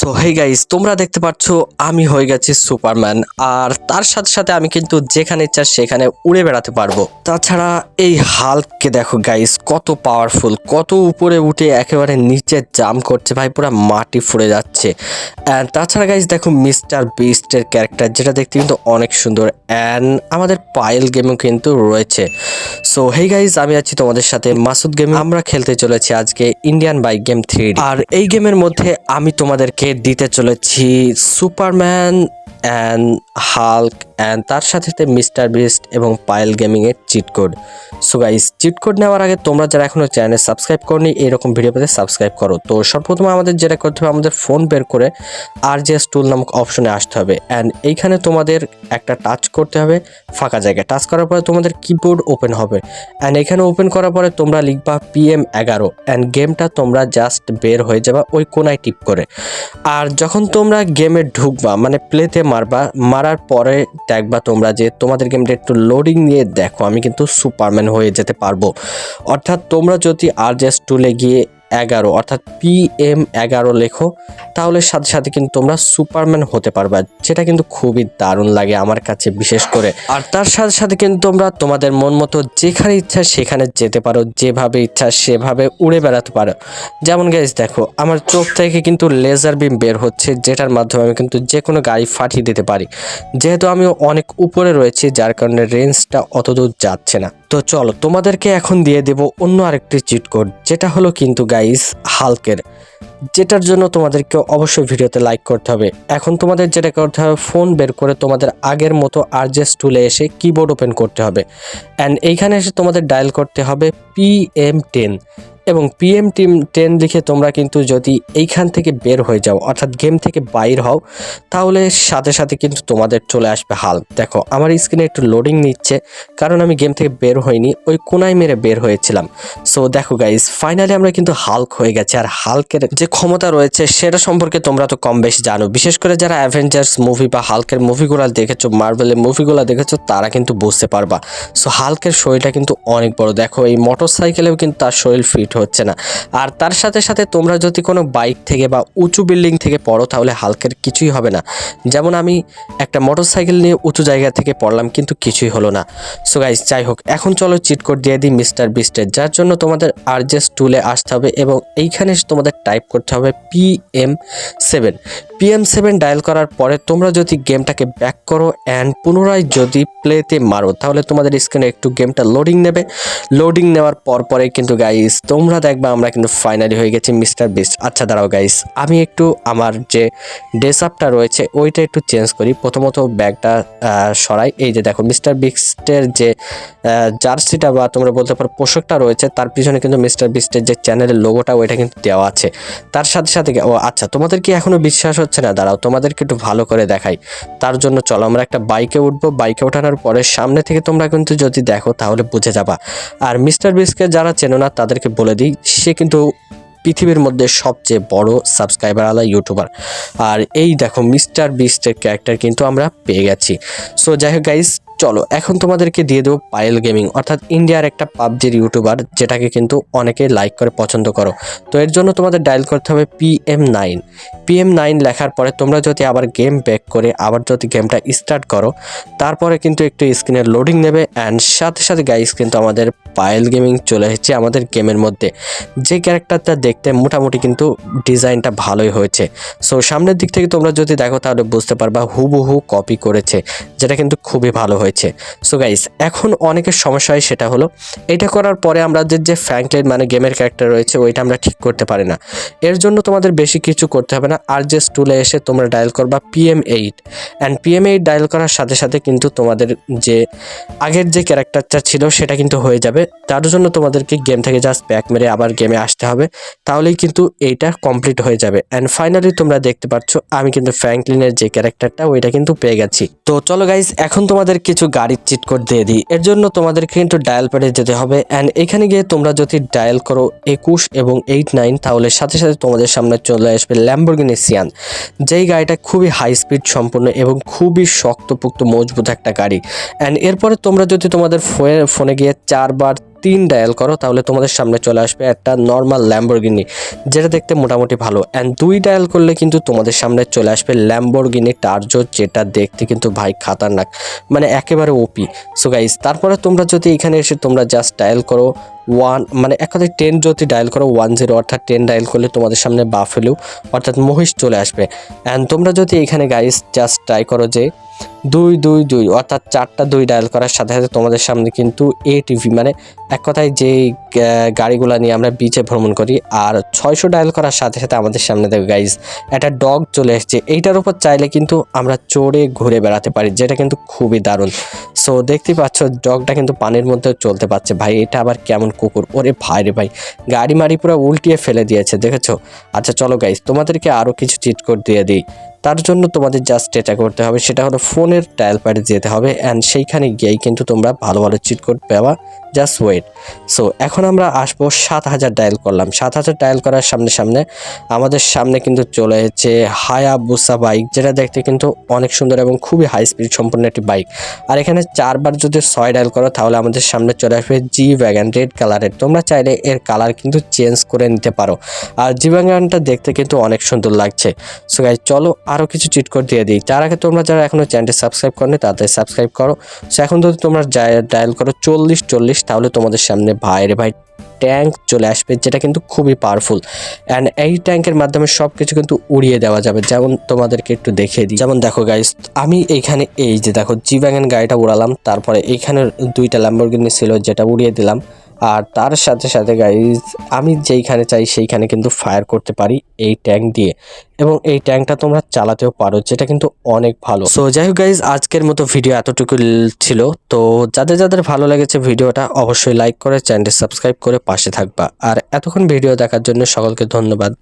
So hey guys তোমরা দেখতে পাচ্ছ আমি হয়ে গেছি সুপারম্যান। আর তার সাথে সাথে আমি কিন্তু যেখানে ইচ্ছা সেখানে উড়ে বেড়াতে পারব। তাছাড়া এই হাল্ককে দেখো গাইস কত পাওয়ারফুল কত উপরে উঠে একেবারে নিচে জাম করছে ভাই, পুরো মাটি ফুড়ে যাচ্ছে। অ্যান্ড তাছাড়া গাইস দেখো মিস্টার বিস্টের ক্যারেক্টার যেটা দেখতে কিন্তু অনেক সুন্দর। অ্যান্ড আমাদের পায়েল গেমও কিন্তু রয়েছে। সো হে গাইস আমি আছি তোমাদের সাথে। মাসুদ গেম আমরা খেলতে চলেছি আজকে ইন্ডিয়ান বাইক গেম থ্রি আর এই গেমের মধ্যে আমি তোমাদেরকে দিতে চলেছি সুপারম্যান অ্যান্ড হাল্ক অ্যান্ড তার সাথে মিস্টার বিস্ট এবং পায়েল গেমিং এর cheat code so guys cheat code নেওয়ার আগে তোমরা যারা এখনও চ্যানেল সাবস্ক্রাইব করনি, এরকম ভিডিও পেতে সাবস্ক্রাইব করো। তো সর্বপ্রথম আমাদের যেটা করতে হবে, আমাদের ফোন বের করে আর যে টুল নামক অপশনে আসতে হবে। অ্যান্ড এইখানে তোমাদের একটা টাচ করতে হবে ফাঁকা জায়গায়। টাচ করার পরে তোমাদের কিবোর্ড ওপেন হবে। অ্যান্ড এখানে ওপেন করার পরে তোমরা লিখবা পিএম এগারো। অ্যান্ড গেমটা তোমরা জাস্ট বের হয়ে যাবা ওই কোনায় টিপ করে। আর যখন তোমরা গেমে ঢুকবা মানে প্লেতে মারবা, মারার পরে দেখবা তোমরা যে তোমাদের গেমটা একটু লোডিং নিয়ে দেখো, আমি কিন্তু সুপারম্যান হয়ে যেতে পারব। অর্থাৎ তোমরা যদি আর জেস টুলে গিয়ে এগারো, অর্থাৎ পি এম এগারো লেখো, তাহলে সাথে সাথে কিন্তু তোমরা সুপারম্যান হতে পারবা, যেটা কিন্তু খুবই দারুণ লাগে আমার কাছে বিশেষ করে। আর তার সাথে সাথে কিন্তু তোমরা তোমাদের মন মতো যেখানে ইচ্ছা সেখানে যেতে পারো, যেভাবে ইচ্ছা সেভাবে উড়ে বেড়াতে পারো। যেমন গাইজ দেখো, আমার চোখ থেকে কিন্তু লেজার বিম বের হচ্ছে, যেটার মাধ্যমে আমি কিন্তু যে কোনো গাড়ি ফাটিয়ে দিতে পারি। যেহেতু আমি অনেক উপরে রয়েছি, যার কারণে রেঞ্জটা অত দূর যাচ্ছে না। তো চলো, তোমাদেরকে এখন দিয়ে দেব অন্য আরেকটি চিট কোড যেটা হলো কিন্তু গাইস হালকের। যেটার জন্য তোমাদেরকে অবশ্যই ভিডিওতে লাইক করতে হবে। এখন তোমাদের যেটা করতে হবে ফোন বের করে তোমাদের আগের মতো আরজেস টুলে এসে কিবোর্ড ওপেন করতে হবে। অ্যান্ড এইখানে এসে তোমাদের ডায়াল করতে হবে পি এম টেন এবং পিএম টিম টেন লিখে তোমরা কিন্তু যদি এইখান থেকে বের হয়ে যাও, অর্থাৎ গেম থেকে বাইর হও, তাহলে সাথে সাথে কিন্তু তোমাদের চলে আসবে হাল। দেখো, আমার স্ক্রিনে একটু লোডিং নিচ্ছে, কারণ আমি গেম থেকে বের হইনি, ওই কোনায় মেরে বের হয়েছিলাম। সো দেখো গাইস ফাইনালি আমরা কিন্তু হাল্ক হয়ে গেছে, আর হাল্কের যে ক্ষমতা রয়েছে, সেটা সম্পর্কে তোমরা তো কম বেশি জানো। বিশেষ করে যারা অ্যাভেঞ্জার্স মুভি বা হাল্কের মুভিগুলো দেখেছ মার্বেলের মুভিগুলো দেখেছ, তারা কিন্তু বুঝতে পারবা। সো হাল্কের শরীরটা কিন্তু অনেক বড়। দেখো, এই মোটর সাইকেলেও কিন্তু তার শরীর ফিট হচ্ছে না। আর তার সাথে সাথে তোমরা যদি কোনো বাইক থেকে বা উঁচু বিল্ডিং থেকে পড়ো, তাহলে হালকের কিছুই হবে না। যেমন আমি একটা মোটর সাইকেল নিয়ে উঁচু জায়গা থেকে পড়লাম, কিন্তু কিছুই হলো না। সো গাইজ যাই হোক, এখন চলো চিট কোড দিয়ে দিই মিস্টার বিস্টের যার জন্য তোমাদের আরজেস টুলে আসতে হবে এবং এইখানে তোমাদের টাইপ করতে হবে P M seven PM seven dial করার পরে তোমরা যদি গেমটাকে ব্যাক করো অ্যান্ড পুনরায় যদি প্লেতে মারো, তাহলে তোমাদের স্ক্রিনে একটু গেমটা লোডিং নেবে। লোডিং নেওয়ার পর পরে কিন্তু গাইস তোমরা দেখবা আমরা কিন্তু ফাইনালি হয়ে গেছি মিস্টার বিস্ট আচ্ছা দাঁড়াও গাইস আমি একটু আমার যে ড্রেস রয়েছে, ওইটা একটু চেঞ্জ করি। প্রথমত ব্যাগটা সরাই। এই যে দেখো মিস্টার বিস্টের যে জার্সিটা বা তোমরা বলতে পারো পোশাকটা রয়েছে, তার পিছনে কিন্তু মিস্টার বিস্টের যে চ্যানেলের লোগোটা ওইটা কিন্তু দেওয়া আছে। তার সাথে সাথে ও আচ্ছা তোমাদের কি এখনও বিশ্বাস হচ্ছে না, দাঁড়াও তোমাদেরকে একটু ভালো করে দেখাই। তার জন্য চলো আমরা একটা বাইকে উঠবো। বাইকে ওঠানোর পরে সামনে থেকে তোমরা কিন্তু যদি দেখো তাহলে বুঝে যাবা। আর মিস্টার বিসকে যারা চেনো না, তাদেরকে বলে দিই, সে কিন্তু পৃথিবীর মধ্যে সবচেয়ে বড় সাবস্ক্রাইবার আলা ইউটিউবার আর এই দেখো মিস্টার বিস্টের ক্যারেক্টার কিন্তু আমরা পেয়ে গেছি। সো যাই হোক গাইস চলো, এখন তোমাদেরকে দিয়ে দেবো পায়েল গেমিং, অর্থাৎ ইন্ডিয়ার একটা পাবজির ইউটিউবার যেটাকে কিন্তু অনেকে লাইক করে, পছন্দ করো। তো এর জন্য তোমাদের ডায়াল করতে হবে পিএম নাইন পিএম নাইন লেখার পরে তোমরা যদি আবার গেম ব্যাক করে আবার যদি গেমটা স্টার্ট করো, তারপরে কিন্তু একটু স্ক্রিনের লোডিং নেবে অ্যান্ড সাথে সাথে গাইস কিন্তু আমাদের পায়েল গেমিং চলে এসেছে আমাদের গেমের মধ্যে। যে ক্যারেক্টারটা দেখতে মোটামুটি কিন্তু ডিজাইনটা ভালোই হয়েছে। সো সামনের দিক থেকে তোমরা যদি দেখো তাহলে বুঝতে পারবা হুবহু কপি করেছে, যেটা কিন্তু খুবই ভালো হয়েছে। সো গাইস এখন অনেকের সমস্যা হয় সেটা হলো, এটা করার পরে আমাদের যে ফ্র্যাঙ্কলাইন মানে গেমের ক্যারেক্টার রয়েছে, ওইটা আমরা ঠিক করতে পারি না। এর জন্য তোমাদের বেশি কিছু করতে হবে না। আর যে টুলে এসে তোমরা ডায়াল করবা PM eight and PM eight dial করার সাথে সাথে কিন্তু তোমাদের যে, আগের যে ক্যারেক্টারটা ছিল, সেটা কিন্তু হয়ে যাবে। তার জন্য তোমাদেরকে গেম থেকে জাস্ট ব্যাক মেরে আবার গেমে আসতে হবে। তাহলেই কিন্তু এইটা কমপ্লিট হয়ে যাবে। অ্যান্ড ফাইনালি তোমরা দেখতে পাচ্ছ, আমি কিন্তু ফ্র্যাঙ্কলিনের যে ক্যারেক্টারটা ওইটা কিন্তু পেয়ে গেছি। তো চলো গাইস এখন তোমাদের কিছু গাড়ির চিট কোড দিয়ে দিই। এর জন্য তোমাদেরকে কিন্তু ডায়াল প্যাডে যেতে হবে অ্যান্ড এখানে গিয়ে তোমরা যদি ডায়াল করো একুশ এবং এইট নাইন তাহলে সাথে সাথে তোমাদের সামনে চলে আসবে ল্যাম্বরগিনি সিয়ান যেই গাড়িটা খুবই হাই স্পিড সম্পূর্ণ এবং খুবই শক্তপোক্ত মজবুত একটা গাড়ি। অ্যান্ড এরপরে তোমরা যদি তোমাদের ফোনে গিয়ে চারবার তিন ডায়াল করো, তাহলে তোমাদের সামনে চলে আসবে একটা নর্মাল ল্যাম্বরগিনি যেটা দেখতে মোটামুটি ভালো। অ্যান্ড দুই ডায়াল করলে কিন্তু তোমাদের সামনে চলে আসবে ল্যাম্বরগিনি টার্জো যেটা দেখতে কিন্তু ভাই খাতারনাক মানে একেবারে ওপি সো গাইজ তারপরে তোমরা যদি এখানে এসে তোমরা জাস্ট ডায়াল করো ওয়ান মানে এক কথায় টেন যদি ডায়াল করো ওয়ান জিরো অর্থাৎ টেন ডায়াল করলে তোমাদের সামনে বাফেলু, অর্থাৎ মহিষ চলে আসবে। অ্যান্ড তোমরা যদি এখানে গাইস জাস্ট ট্রাই করো যে দুই দুই দুই, অর্থাৎ চারটা দুই ডায়াল করার সাথে সাথে তোমাদের সামনে কিন্তু এটিভি মানে এক কথায় যে গাড়িগুলো নিয়ে আমরা বিচে ভ্রমণ করি আর ছয়শো ডায়াল করার সাথে সাথে আমাদের সামনে দেখো গাইজ একটা ডগ চলে এসেছে। এইটার উপর চাইলে কিন্তু আমরা চড়ে ঘুরে বেড়াতে পারি, যেটা কিন্তু খুবই দারুণ। সো দেখতে পাচ্ছ ডগটা কিন্তু পানির মধ্যে চলতে পারছে। ভাই, এটা আবার কেমন কুকুর? ওরে ভাই রে ভাই, গাড়ি মারি পুরো উল্টিয়ে ফেলে দিয়েছে, দেখেছ? আচ্ছা চলো গাইজ তোমাদেরকে আরও কিছু চিট কোড দিয়ে দিই। তার জন্য তোমাদের জাস্ট এটা করতে হবে সেটা হলো ফোনের ডায়াল প্যাডে যেতে হবে অ্যান্ড সেইখানে গিয়েই কিন্তু তোমরা ভালো ভালো চিট কোড পাওয়া জাস্ট ওয়েট সো এখন আমরা আসব সাত হাজার ডায়াল করলাম। সাত হাজার ডায়াল করার সামনে সামনে আমাদের সামনে কিন্তু চলে এসেছে হায়া বুসা বাইক যেটা দেখতে কিন্তু অনেক সুন্দর এবং খুবই হাই স্পিড সম্পন্ন একটি বাইক আর এখানে চারবার যদি ছয় ডায়াল করো, তাহলে আমাদের সামনে চলে আসবে জি ভ্যাগান রেড কালারের তোমরা চাইলে এর কালার কিন্তু চেঞ্জ করে নিতে পারো। আর জি ভ্যাগানটা দেখতে কিন্তু অনেক সুন্দর লাগছে। সো গাইজ চলো আরও কিছু চিট কোড দিয়ে দিই। তার আগে তোমরা যারা এখনও চ্যানেলটি সাবস্ক্রাইব করনি তাদের সাবস্ক্রাইব করো। সো এখন যদি তোমরা ডায়াল করো চল্লিশ চল্লিশ, তাহলে তোমাদের সামনে ভাইরে ভাই ট্যাঙ্ক চলে আসবে, যেটা কিন্তু খুবই পাওয়ারফুল অ্যান্ড এই ট্যাঙ্কের মাধ্যমে সব কিছু কিন্তু উড়িয়ে দেওয়া যাবে। যেমন তোমাদেরকে একটু দেখিয়ে দিই। যেমন দেখো গাইস আমি এইখানে এই যে দেখো জি গাড়িটা উড়ালাম। তারপরে এইখানে দুইটা ল্যাম্বরগিনি ছিল, যেটা উড়িয়ে দিলাম। আর তার সাথে সাথে গাইজ আমি যেইখানে চাই সেইখানে কিন্তু ফায়ার করতে পারি এই ট্যাঙ্ক দিয়ে। এবং এই ট্যাঙ্কটা তোমরা চালাতেও পারো, যেটা কিন্তু অনেক ভালো। সো যাই হোক গাইজ আজকের মতো ভিডিও এতটুকু ছিল। তো যাদের যাদের ভালো লেগেছে ভিডিওটা, অবশ্যই লাইক করে চ্যানেলটি সাবস্ক্রাইব করে পাশে থাকবা। আর এতক্ষণ ভিডিও দেখার জন্য সকলকে ধন্যবাদ।